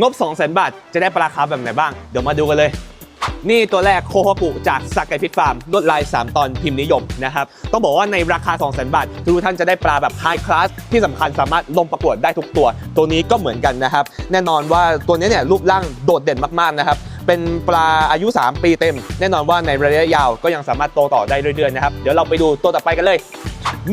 งบ 2 0 0 0 0 บาท จะได้ปลาคาร์ฟแบบไหนบ้าง เดี๋ยวมาดูกันเลย นี่ตัวแรกโคฮากุจากสากไกพิทฟาร์มลวดลาย 3 ตอนพิมพ์นิยมนะครับ ต้องบอกว่าในราคา 2 0 0 0 0 บาท ทุกท่านจะได้ปลาแบบไฮคลาสที่สำคัญสามารถลงประกวดได้ทุกตัว ตัวนี้ก็เหมือนกันนะครับ แน่นอนว่าตัวนี้เนี่ยรูปร่างโดดเด่นมากๆนะครับเป็นปลาอายุ 3 ปีเต็ม แน่นอนว่าในระยะยาวก็ยังสามารถโตต่อได้เรื่อยๆนะครับ เดี๋ยวเราไปดูตัวต่อไปกันเลย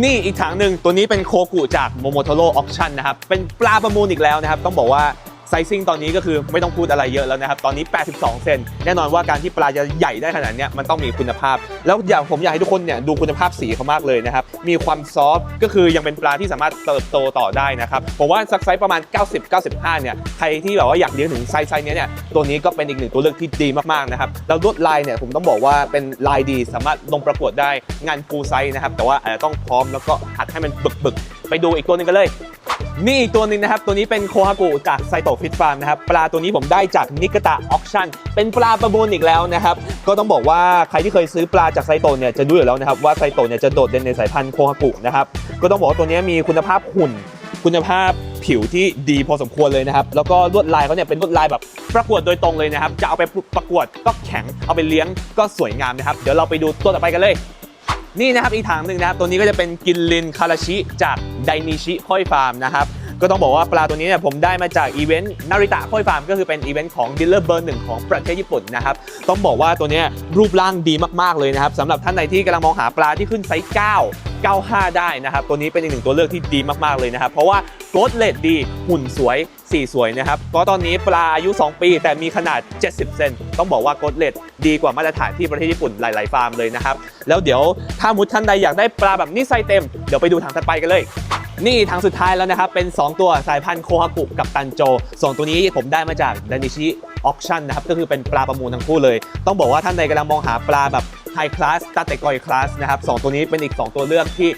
นี่อีกถังหนึ่งตัวนี้เป็นโคกุจากโมโมโทโร่ออคชั่นนะครับ เป็นปลาประมูลอีกแล้วนะครับ ต้องบอกว่า ไซซิ่งตอนนี้ก็คือไม่ต้องพูดอะไรเยอะแล้วนะครับ ตอนนี้ 82 เซนแน่นอนว่าการที่ปลาจะใหญ่ได้ขนาดนี้มันต้องมีคุณภาพ แล้วอย่ากผมอยากให้ทุกคนเนี่ยดูคุณภาพสีเขามากเลยนะครับ มีความซอฟต์ก็คือยังเป็นปลาที่สามารถเติบโตต่อได้นะครับ ผมว่าสักไซส์ประมาณ 90 95 เนี่ยใครที่แบบว่าอยากเลี้ยงถึงไซส์ไซส์นี้เนี่ยตัวนี้ก็เป็นอีกหนึ่งตัวเลือกที่ดีมากๆนะครับแล้วลวดลายเนี่ยผมต้องบอกว่าเป็นลายดีสามารถลงประกวดได้งานฟูลไซส์นะครับแต่ว่าอาจจะต้องพร้อมแล้วก็หัดให้มันบึกๆ ไปดูอีกตัวนึงกันเลย นี่อีกตัวหนึ่งนะครับ ตัวนี้เป็นโคฮากุจากไซโตฟิตฟาร์มนะครับ ปลาตัวนี้ผมได้จากนิกตะออคชั่น เป็นปลาประมูลอีกแล้วนะครับ ก็ต้องบอกว่าใครที่เคยซื้อปลาจากไซโตเนี่ยจะรู้อยู่แล้วนะครับว่าไซโตเนี่ยจะโดดเด่นในสายพันธุ์โคฮากุนะครับ ก็ต้องบอกว่าตัวนี้มีคุณภาพหุ่น คุณภาพผิวที่ดีพอสมควรเลยนะครับ แล้วก็ลวดลายเขาเนี่ยเป็นลวดลายแบบประกวดโดยตรงเลยนะครับ จะเอาไปประกวดก็แข็ง เอาไปเลี้ยงก็สวยงามนะครับ เดี๋ยวเราไปดูตัวต่อไปกันเลย นี่นะครับอีกถังหนึ่งนะครับตัวนี้ก็จะเป็นกินลินคาราชิจากไดนิชิค่อยฟาร์มนะครับก็ต้องบอกว่าปลาตัวนี้เนี่ยผมได้มาจากอีเวนต์นาริตะค่อยฟาร์มก็คือเป็นอีเวนต์ของดีลเลอร์เบอร์หนึ่งของประเทศญี่ปุ่นนะครับต้องบอกว่าตัวนี้รูปร่างดีมากๆเลยนะครับสำหรับท่านใดที่กำลังมองหาปลาที่ขึ้นไซส์9 95 ได้นะครับ ตัวนี้เป็นอีกหนึ่งตัวเลือกที่ดีมากๆเลยนะครับ เพราะว่าโกดเลดดีหุ่นสวยสีสวยนะครับเพราะตอนนี้ปลาอายุ 2 ปี แต่มีขนาด 70 เซนต้องบอกว่าโกดเลดดีกว่ามาตรฐานที่ประเทศญี่ปุ่นหลาย ๆ ฟาร์มเลยนะครับ แล้วเดี๋ยวถ้ามุดท่านใดอยากได้ปลาแบบนี้ไซเต็ม เดี๋ยวไปดูถังถัดไปกันเลยนี่ถังสุดท้ายแล้วนะครับ เป็น 2 ตัวสายพันธุ์โคฮากุกับตันโจสองตัวนี้ผมได้มาจากดานิชิออคชั่นนะครับ ก็คือเป็นปลาประมูลทั้งคู่เลย ต้องบอกว่าท่านใดกำลังมองหาปลาแบบ ไฮคลาสตาเตกอยคลาสนะครับสองตัวนี้เป็นอีก 2 ตัวเลือกที่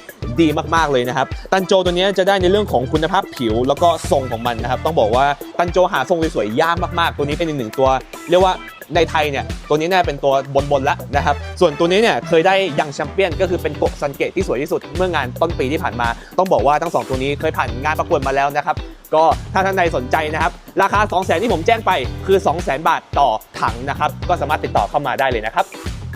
ดีมากๆเลยนะครับตันโจตัวนี้จะได้ในเรื่องของคุณภาพผิว แล้วก็ทรงของมันนะครับต้องบอกว่าตันโจหาทรงสวยๆยากมากๆ ตัวนี้เป็นอีกหนึ่งตัว เรียกว่าในไทยเนี่ยตัวนี้น่าเป็นตัวบนๆแล้วนะครับส่วนตัวนี้เนี่ยเคยได้ยังแชมเปี้ยนก็คือเป็นกะซันเกตที่สวยที่สุดเมื่องานต้นปีที่ผ่านมา ต้องบอกว่าทั้งสองตัวนี้เคยผ่านงานประกวดมาแล้วนะครับก็ถ้าท่านใดสนใจนะครับ ราคา 2 0 0 0 0 0ที่ผมแจ้งไปคือ 2 0 0 0 0 0 บาทต่อถังนะครับ ก็สามารถติดต่อเข้ามาได้เลยนะครับ